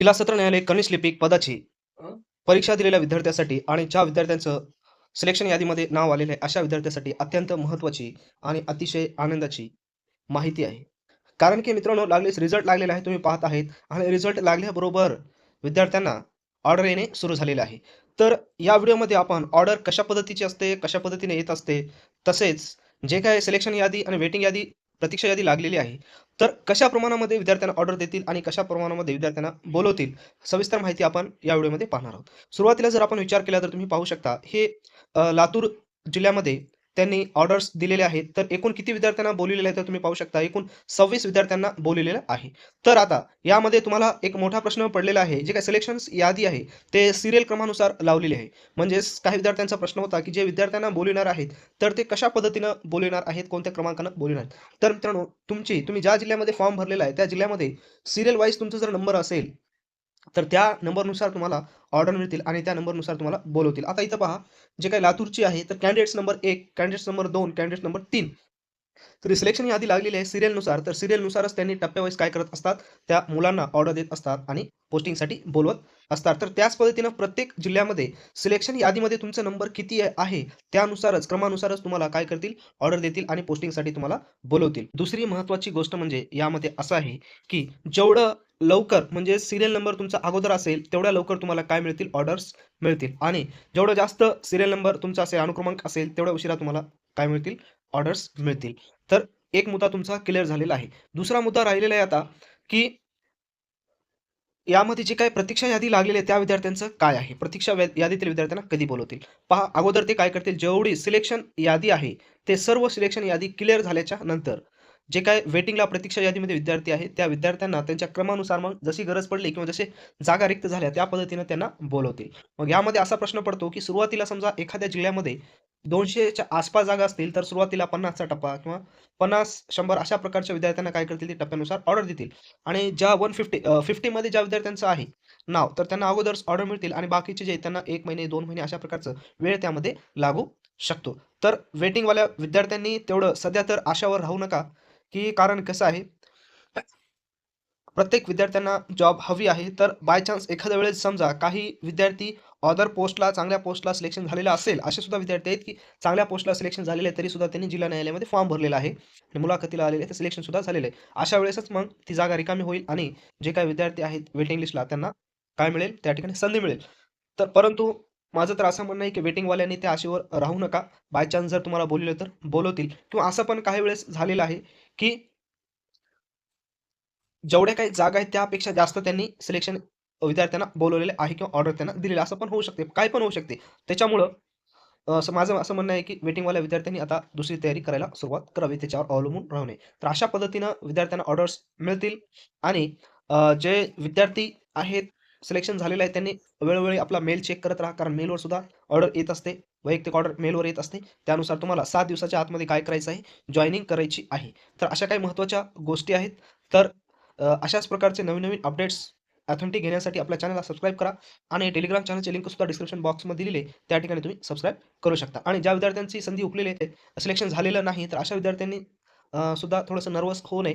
जिल्हा सत्र न्यायालय कनिष्ठ लिपिक पदाची परीक्षा दिलेल्या विद्यार्थ्यासाठी आणि ज्या विद्यार्थ्यांचं सिलेक्शन यादीमध्ये नाव आलेलं आहे अशा विद्यार्थ्यासाठी अत्यंत महत्त्वाची आणि अतिशय आनंदाची माहिती आहे. कारण की मित्रांनो लागलीच रिझल्ट लागलेला आहे तुम्ही पाहत आहेत. आणि रिझल्ट लागल्याबरोबर विद्यार्थ्यांना ऑर्डर येणे सुरू झालेले आहे. तर या व्हिडिओमध्ये आपण ऑर्डर कशा पद्धतीची असते कशा पद्धतीने येत असते तसेच जे काय सिलेक्शन यादी आणि वेटिंग यादी प्रतीक्षा यादी लागलेली आहे. तर कशा प्रमाणामध्ये विद्यार्थ्यांना ऑर्डर देतील आणि कशा प्रमाणामध्ये विद्यार्थ्यांना बोलवतील सविस्तर माहिती आपण या व्हिडिओमध्ये पाहणार आहोत. सुरुवातीला जर आपण विचार केला तर तुम्ही पाहू शकता हे लातूर जिल्ह्यामध्ये त्यांनी ऑर्डर्स दिलेले आहेत. तर एकूण किती विद्यार्थ्यांना बोललेले आहे तर तुम्ही पाहू शकता. एकूण सव्वीस विद्यार्थ्यांना बोललेलं आहे. तर आता यामध्ये तुम्हाला एक मोठा प्रश्न पडलेला आहे. जे काय सिलेक्शन यादी आहे ते सिरियल क्रमानुसार लावलेले आहे. म्हणजेच काही विद्यार्थ्यांचा प्रश्न होता की जे विद्यार्थ्यांना बोलणार आहेत तर ते कशा पद्धतीनं बोलणार आहेत कोणत्या क्रमांकानं बोलणार आहेत? तर मित्रांनो तुमची तुम्ही ज्या जिल्ह्यामध्ये फॉर्म भरलेला आहे त्या जिल्ह्यामध्ये सिरियल वाईज तुमचा जर नंबर असेल तर त्या नंबरनुसार तुम्हाला ऑर्डर मिळतील आणि त्या नंबरनुसार तुम्हाला बोलवतील. आता इथं पहा जे काही लातूरची आहे तर कॅन्डिडेट्स नंबर एक कॅन्डिडेट्स नंबर दोन कॅन्डिडेट्स नंबर तीन. तर सिलेक्शन यादी लागलेली आहे सिरियलनुसार तर सिरियलनुसारच त्यांनी टप्प्यावाईज काय करत असतात त्या मुलांना ऑर्डर देत असतात आणि पोस्टिंगसाठी बोलवत असतात. तर त्याच पद्धतीनं प्रत्येक जिल्ह्यामध्ये सिलेक्शन यादीमध्ये तुमचा नंबर किती आहे त्यानुसारच क्रमानुसारच तुम्हाला काय करतील? ऑर्डर देतील आणि पोस्टिंगसाठी तुम्हाला बोलवतील. दुसरी महत्त्वाची गोष्ट म्हणजे यामध्ये असं आहे की जेवढं लवकर म्हणजे सिरियल नंबर तुमचा अगोदर असेल तेवढ्या लवकर तुम्हाला काय मिळतील? ऑर्डर्स मिळतील. आणि जेवढं जास्त सिरियल नंबर तुमचा असेल अनुक्रमांक असेल तेवढ्या उशिरा तुम्हाला काय मिळतील? ऑर्डर्स मिळतील. तर एक मुद्दा तुमचा क्लिअर झालेला आहे. दुसरा मुद्दा राहिलेला आहे आता की यामध्ये जे काही प्रतीक्षा यादी लागलेली आहे त्या विद्यार्थ्यांचं काय आहे? प्रतीक्षा यादीतील विद्यार्थ्यांना कधी बोलवतील? पहा अगोदर ते काय करतील? जेवढी सिलेक्शन यादी आहे ते सर्व सिलेक्शन यादी क्लिअर झाल्याच्यानंतर जे काय वेटिंगला प्रतीक्षा यादीमध्ये विद्यार्थी आहेत त्या विद्यार्थ्यांना त्यांच्या क्रमानुसार मग जशी गरज पडली किंवा जसे जागा रिक्त झाल्या त्या पद्धतीनं त्यांना बोलवतील. मग यामध्ये असा प्रश्न पडतो की सुरुवातीला समजा एखाद्या जिल्ह्यामध्ये दोनशेच्या आसपास जागा असतील तर सुरुवातीला पन्नासचा टप्पा किंवा पन्नास शंभर अशा प्रकारच्या विद्यार्थ्यांना काय करतील ते टप्प्यानुसार ऑर्डर देतील. आणि ज्या वन फिफ्टी फिफ्टीमध्ये ज्या विद्यार्थ्यांचं आहे नाव तर त्यांना अगोदरच ऑर्डर मिळतील आणि बाकीचे जे आहेत त्यांना एक महिने दोन महिने अशा प्रकारचं वेळ त्यामध्ये लागू शकतो. तर वेटिंगवाल्या विद्यार्थ्यांनी तेवढं सध्या तर आशावर राहू नका की कारण कसं आहे प्रत्येक विद्यार्थ्यांना जॉब हवी आहे तर बाय चान्स एखाद्या वेळेस समजा काही विद्यार्थी अदर पोस्टला चांगल्या पोस्टला सिलेक्शन झालेलं असेल असे सुद्धा विद्यार्थी आहेत की चांगल्या पोस्टला सिलेक्शन झालेले आहे तरी सुद्धा त्यांनी जिल्हा न्यायालयामध्ये फॉर्म भरलेला आहे. आणि मुलाखतीला आलेले ते सिलेक्शन सुद्धा झालेलं आहे. अशा वेळेसच मग ती जागा रिकामी होईल आणि जे काही विद्यार्थी आहेत वेटिंग लिस्टला त्यांना काय मिळेल? त्या ठिकाणी संधी मिळेल. तर परंतु माझं तर असं म्हणणं आहे की वेटिंगवाल्यांनी त्या आशेवर राहू नका. बाय चान्स जर तुम्हाला बोलले तर बोलवतील. किंवा असं पण काही वेळेस झालेलं आहे की जेवढ्या काही जागा आहेत त्यापेक्षा जास्त त्यांनी सिलेक्शन विद्यार्थ्यांना बोलवलेले आहे किंवा ऑर्डर त्यांना दिलेलं. असं पण होऊ शकते. काय पण होऊ शकते. त्याच्यामुळं असं माझं असं म्हणणं आहे की वेटिंगवाल्या विद्यार्थ्यांनी आता दुसरी तयारी करायला सुरुवात करावी. त्याच्यावर अवलंबून राहू नये. तर अशा पद्धतीनं विद्यार्थ्यांना ऑर्डर्स मिळतील आणि जे विद्यार्थी आहेत सिलेक्शन झालेलं आहे त्यांनी वेळोवेळी आपला मेल चेक करत राहा. कारण मेलवर सुद्धा ऑर्डर येत असते. वैयक्तिक ऑर्डर मेलवर येत असते. त्यानुसार तुम्हाला सात दिवसाच्या आतमध्ये काय करायचं आहे? जॉईनिंग करायची आहे. तर अशा काही महत्त्वाच्या गोष्टी आहेत. तर अशाच प्रकारचे नवीन नवीन अपडेट्स ऑथेंटिक घेण्यासाठी आपल्या चॅनलला सबस्क्राईब करा आणि टेलिग्राम चॅनलचे लिंक सुद्धा डिस्क्रिप्शन बॉक्समध्ये दिलेले आहे. त्या ठिकाणी तुम्ही सबस्क्राईब करू शकता आणि ज्या विद्यार्थ्यांची संधी उकलेली आहे सिलेक्शन झालेलं नाही तर अशा विद्यार्थ्यांनी सुद्धा थोडंसं नर्वस होऊ नये